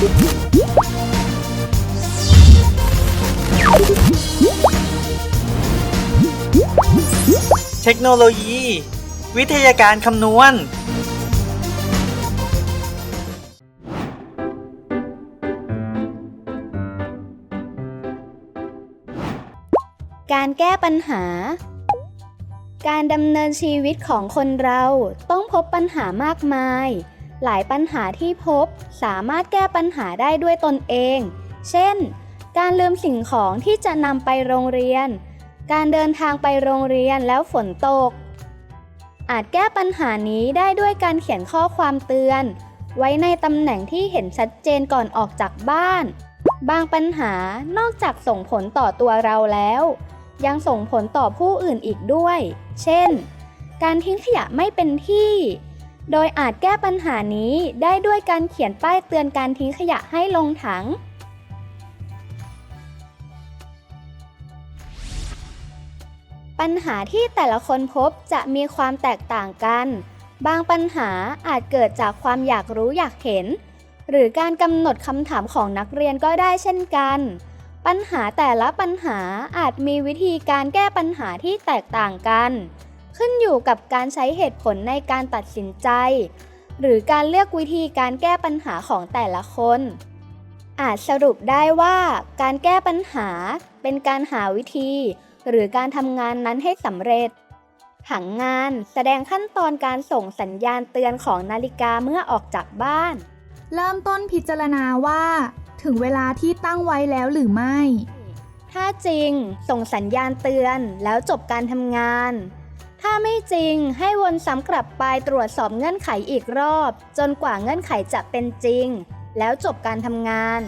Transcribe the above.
เทคโนโลยี วิทยาการคำนวณ การแก้ปัญหา การดำเนินชีวิตของคนเราต้องพบปัญหามากมาย หลายปัญหาที่พบสามารถแก้ปัญหาได้ด้วยตนเอง เช่น การลืมสิ่งของที่จะนำไปโรงเรียน การเดินทางไปโรงเรียนแล้วฝนตก อาจแก้ปัญหานี้ได้ด้วยการเขียนข้อความเตือน ไว้ในตำแหน่งที่เห็นชัดเจนก่อนออกจากบ้าน บางปัญหานอกจากส่งผลต่อตัวเราแล้ว ยังส่งผลต่อผู้อื่นอีกด้วย เช่น การทิ้งขยะไม่เป็นที่ โดยอาจแก้ปัญหานี้ได้ด้วยการเขียนป้ายเตือนการทิ้งขยะให้ลงถัง ปัญหาที่แต่ละคนพบจะมีความแตกต่างกัน บางปัญหาอาจเกิดจากความอยากรู้อยากเห็น หรือการกำหนดคำถามของนักเรียนก็ได้เช่นกัน ปัญหาแต่ละปัญหาอาจมีวิธีการแก้ปัญหาที่แตกต่างกัน ขึ้นอยู่กับการใช้เหตุผลในการตัดสินใจ หรือการเลือกวิธีการแก้ปัญหาของแต่ละคน อาจสรุปได้ว่าการแก้ปัญหาเป็นการหาวิธี หรือการทำงานนั้นให้สำเร็จ ผังงานแสดงขั้นตอนการส่งสัญญาณเตือนของนาฬิกาเมื่อออกจากบ้าน เริ่มต้นพิจารณาว่า ถึงเวลาที่ตั้งไว้แล้วหรือไม่ ถ้าจริง ส่งสัญญาณเตือนแล้วจบการทำงาน ถ้าไม่จริงให้วนซ้ำกลับไปตรวจสอบเงื่อนไขอีกรอบ จนกว่าเงื่อนไขจะเป็นจริง แล้วจบการทำงาน